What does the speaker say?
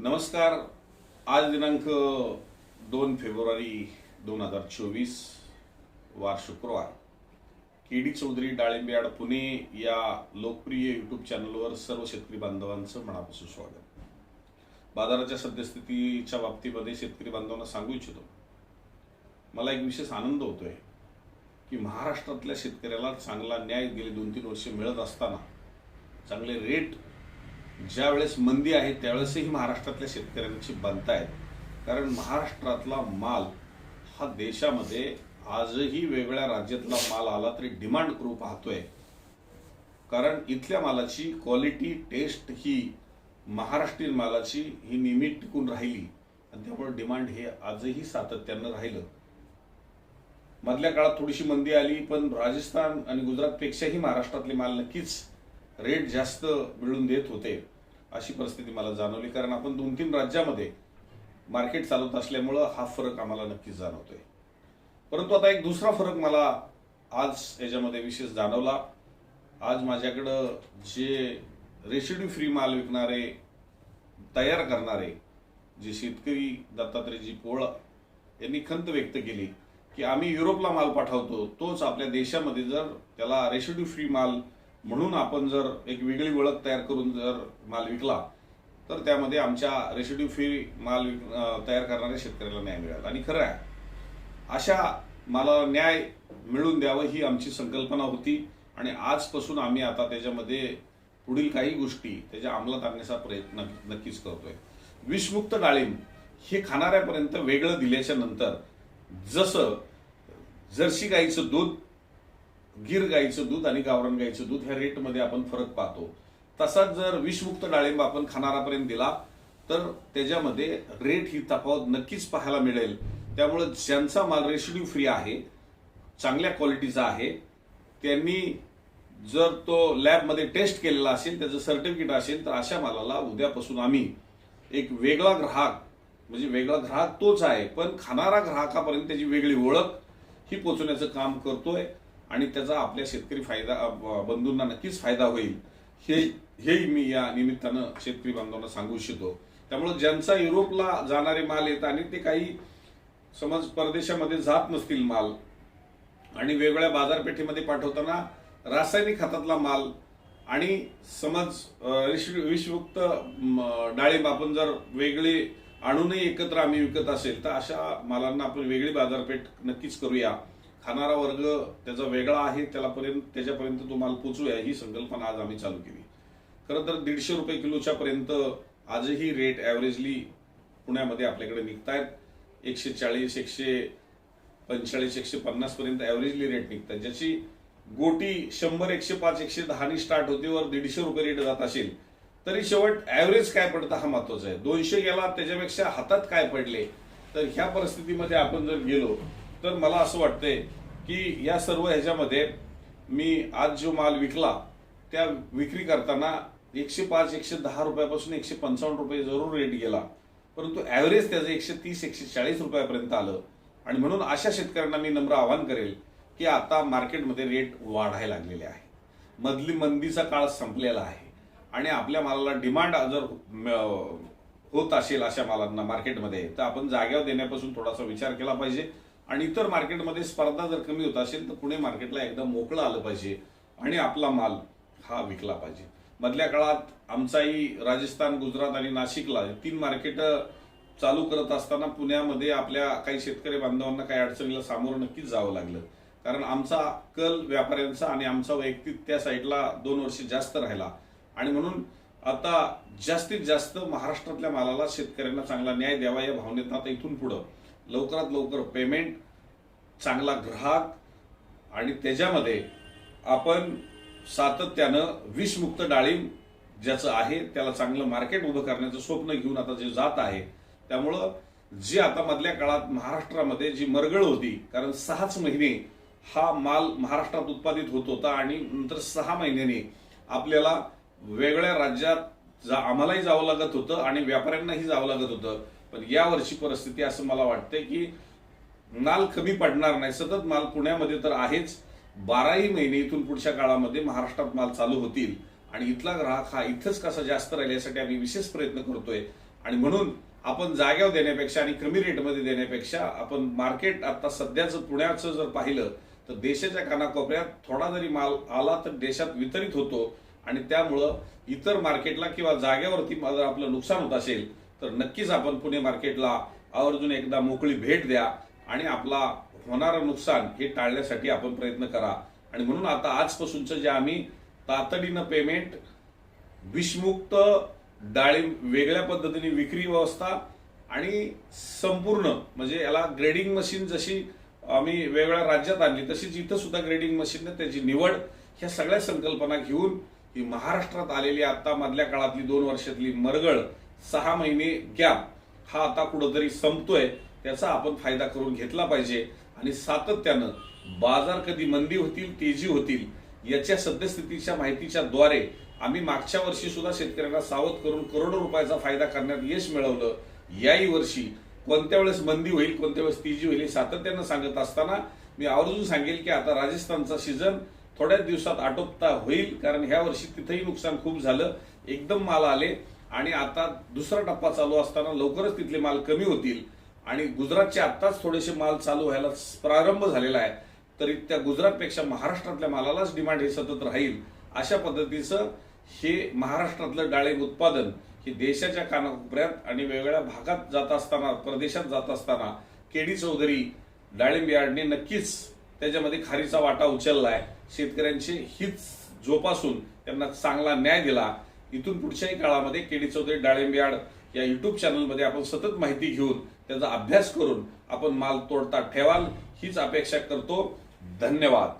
नमस्कार. आज दिनांक दोन फेब्रुवारी दोन हजार चोवीस वार शुक्रवार. केडी चौधरी डाळिंबयाड पुणे या लोकप्रिय यूट्यूब चॅनलवर सर्व शेतकरी बांधवांचं मनापासून स्वागत. बाजाराच्या सद्यस्थितीच्या बाबतीमध्ये शेतकरी बांधवांना सांगू इच्छितो. मला एक विशेष आनंद होतोय की महाराष्ट्रातल्या शेतकऱ्याला चांगला न्याय गेले दोन तीन वर्ष मिळत असताना चांगले रेट ज्या वेळेस मंदी आहे त्यावेळेसही महाराष्ट्रातल्या शेतकऱ्यांची बनतायत कारण महाराष्ट्रातला माल हा देशामध्ये आजही वेगळ्या राज्यातला माल आला तरी डिमांड करू पाहतोय. कारण इथल्या मालाची क्वालिटी टेस्ट ही महाराष्ट्रीयन मालाची ही नेहमी टिकून राहिली. आणि त्यामुळे डिमांड हे आजही सातत्यानं राहिलं. मधल्या काळात थोडीशी मंदी आली पण राजस्थान आणि गुजरातपेक्षाही महाराष्ट्रातले माल नक्कीच रेट जास्त मिळून देत होते. अशी परिस्थिती मला जाणवली. कारण आपण दोन तीन राज्यामध्ये मार्केट चालवत असल्यामुळं हा फरक आम्हाला नक्कीच जाणवतोय. परंतु आता एक दुसरा फरक मला आज याच्यामध्ये विशेष जाणवला. आज माझ्याकडं जे रेसिड्यू फ्री माल विकणारे तयार करणारे जे शेतकरी दत्तात्रेयजी पोळ यांनी खंत व्यक्त केली की आम्ही युरोपला माल पाठवतो तोच आपल्या देशामध्ये जर त्याला रेसिड्यू फ्री माल म्हणून आपण जर एक वेगळी ओळख तयार करून जर माल विकला तर त्यामध्ये आमच्या रेसिड्यू फ्री माल विक- तयार करणाऱ्या शेतकऱ्याला न्याय मिळाला. आणि खरं आहे अशा मला न्याय मिळून द्यावं ही आमची संकल्पना होती. आणि आजपासून आम्ही आता त्याच्यामध्ये पुढील काही गोष्टी त्याच्या अंमलात आणण्याचा प्रयत्न नक्कीच करतोय. विषमुक्त डाळिंब हे खाणाऱ्यापर्यंत वेगळं दिल्याच्या नंतर जसं जर्सी गाईचं दूध गिर गाईचं दूध आणि गावरान गाईचं दूध ह्या रेटमध्ये आपण फरक पाहतो. तसाच जर विषमुक्त डाळिंब आपण खाणारापर्यंत दिला तर त्याच्यामध्ये रेट ही तफावत नक्कीच पाहायला मिळेल. त्यामुळे ज्यांचा माल रेशिड्यू फ्री आहे चांगल्या क्वालिटीचा आहे त्यांनी जर तो लॅबमध्ये टेस्ट केलेला असेल त्याचं सर्टिफिकेट असेल तर अशा मालाला उद्यापासून आम्ही एक वेगळा ग्राहक म्हणजे वेगळा ग्राहक तोच आहे पण खाणारा ग्राहकापर्यंत त्याची वेगळी ओळख ही पोचवण्याचं काम करतोय. आणि त्याचा आपल्या शेतकरी फायदा बंधूंना नक्कीच फायदा होईल. हे हेही मी या निमित्तानं शेतकरी बांधवांना सांगू इच्छितो. त्यामुळे ज्यांचा युरोपला जाणारे माल येत आणि ते काही समज परदेशामध्ये जात नसतील माल आणि वेगवेगळ्या बाजारपेठेमध्ये पाठवताना रासायनिक खतातला माल आणि समज विष- विषमुक्त डाळिंब आपण जर वेगळे आणूनही एकत्र आम्ही विकत असेल तर अशा मालांना आपण वेगळी बाजारपेठ नक्कीच करूया. खाणारा वर्ग त्याचा वेगळा आहे त्याला पर्यंत त्याच्यापर्यंत तुम्हाला पोचूया ही संकल्पना आज आम्ही चालू केली. खरं तर दीडशे रुपये किलोच्या पर्यंत आजही रेट ॲव्हरेजली पुण्यामध्ये आपल्याकडे निघतायत. एकशे चाळीस एकशे पंचेचाळीस एकशे पन्नास पर्यंत ॲव्हरेजली रेट निघतात ज्याची गोटी शंभर एकशे पाच एकशे दहानी स्टार्ट होते वर दीडशे रुपये रेट जात असेल तरी शेवट ॲव्हरेज काय पडतं हा महत्त्वाचा आहे. दोनशे गेला त्याच्यापेक्षा हातात काय पडले? तर ह्या परिस्थितीमध्ये आपण जर गेलो तर मला असं वाटतंय की या सर्व ह्याच्यामध्ये मी आज जो माल विकला त्या विक्री करताना एकशे पाच एकशे दहा रुपयापासून एकशे पंचावन्न रुपये जरूर रेट गेला. परंतु ॲव्हरेज त्याचं एकशे तीस एकशे चाळीस रुपयापर्यंत आलं. आणि म्हणून अशा शेतकऱ्यांना मी नम्र आवाहन करेल की आता मार्केटमध्ये रेट वाढायला लागलेले आहे. मधली मंदीचा काळ संपलेला आहे. आणि आपल्या मालाला डिमांड जर म- होत असेल अशा मालांना मार्केटमध्ये तर आपण जाग्यावर देण्यापासून थोडासा विचार केला पाहिजे. आणि इतर मार्केटमध्ये स्पर्धा जर कमी होत असेल तर पुणे मार्केटला एकदम मोकळं आलं पाहिजे आणि आपला माल हा विकला पाहिजे. मधल्या काळात आमचाही राजस्थान गुजरात आणि नाशिकला तीन मार्केट चालू करत असताना पुण्यामध्ये आपल्या काही शेतकरी बांधवांना काही अडचणीला सामोरं नक्कीच जावं लागलं. कारण आमचा कल व्यापाऱ्यांचा आणि आमचा वैयक्तिक त्या साईडला दोन वर्ष जास्त राहिला. आणि म्हणून आता जास्तीत जास्त महाराष्ट्रातल्या मालाला शेतकऱ्यांना चांगला न्याय द्यावा या भावनेत आता इथून पुढं लवकरात लवकर पेमेंट चांगला ग्राहक आणि त्याच्यामध्ये आपण सातत्यानं विषमुक्त डाळिंब ज्याचं आहे त्याला चांगलं मार्केट उभं करण्याचं स्वप्न घेऊन आता जे जात आहे त्यामुळं जी आता मधल्या काळात महाराष्ट्रामध्ये जी मरगळ होती कारण सहाच महिने हा माल महाराष्ट्रात उत्पादित होत होता आणि नंतर सहा महिन्याने आपल्याला वेगळ्या राज्यात जा आम्हालाही जावं लागत होतं आणि व्यापाऱ्यांनाही जावं लागत होतं. पण यावर्षी परिस्थिती असं मला वाटतंय की माल कमी पडणार नाही. सतत माल पुण्यामध्ये तर आहेच. बाराही महिने इथून पुढच्या काळामध्ये महाराष्ट्रात माल चालू होतील. आणि इथला ग्राहक हा इथंच कसा जास्त राहील यासाठी आम्ही विशेष प्रयत्न करतोय. आणि म्हणून आपण जाग्यावर देण्यापेक्षा आणि कमी रेटमध्ये देण्यापेक्षा आपण मार्केट आता सध्याचं पुण्याचं जर पाहिलं तर देशाच्या कानाकोपऱ्यात थोडा जरी माल आला तर देशात वितरित होतो. आणि त्यामुळं इतर मार्केटला किंवा जागेवरती जर आपलं नुकसान होत असेल तर नक्कीच आपण पुणे मार्केटला आवर्जून एकदा मोकळी भेट द्या आणि आपला होणारं नुकसान हे टाळण्यासाठी आपण प्रयत्न करा. आणि म्हणून आता आजपासूनचं जे आम्ही तातडीनं पेमेंट विषमुक्त डाळिंब वेगळ्या पद्धतीने विक्री व्यवस्था आणि संपूर्ण म्हणजे याला ग्रेडिंग मशीन जशी आम्ही वेगवेगळ्या राज्यात आणली तशीच इथं सुद्धा ग्रेडिंग मशीन त्याची निवड ह्या सगळ्या संकल्पना घेऊन ही महाराष्ट्रात आलेली आता मधल्या काळातली दोन वर्षातली मरगळ सहा महिने गॅप हा आता कुठंतरी संपतोय. त्याचा आपण फायदा करून घेतला पाहिजे. आणि सातत्यानं बाजार कधी मंदी होतील तेजी होतील याच्या सद्यस्थितीच्या माहितीच्या द्वारे आम्ही मागच्या वर्षी सुद्धा शेतकऱ्यांना सावध करून करोडो रुपयाचा फायदा करण्यात यश मिळवलं. याही वर्षी कोणत्या वेळेस मंदी होईल कोणत्या वेळेस तेजी होईल हे सातत्यानं सांगत असताना मी आवर्जून सांगेल की आता राजस्थानचा सीझन थोड्याच दिवसात आटोपता होईल कारण ह्या वर्षी तिथेही नुकसान खूप झालं. एकदम माल आले आणि आता दुसरा टप्पा चालू असताना लवकरच तिथले माल कमी होतील. आणि गुजरातचे आत्ताच थोडेसे माल चालू व्हायला प्रारंभ झालेला आहे. तरी त्या गुजरातपेक्षा महाराष्ट्रातल्या मालालाच डिमांड हे सतत राहील. अशा पद्धतीचं हे महाराष्ट्रातलं डाळिंब उत्पादन हे देशाच्या कानाकोपऱ्यात आणि वेगवेगळ्या भागात जात असताना परदेशात जात असताना केडी चौधरी डाळिंब यार्डने नक्कीच त्याच्यामध्ये खारीचा वाटा उचलला आहे शेतकऱ्यांचे हित जोपासून त्यांना चांगला न्याय दिला. इथून पुढच्याही काळामध्ये केडी चौधरी डाळिंब या युट्यूब चॅनलमध्ये आपण सतत माहिती घेऊन त्याचा अभ्यास करून आपण माल तोडता ठेवाल हीच अपेक्षा करतो. धन्यवाद.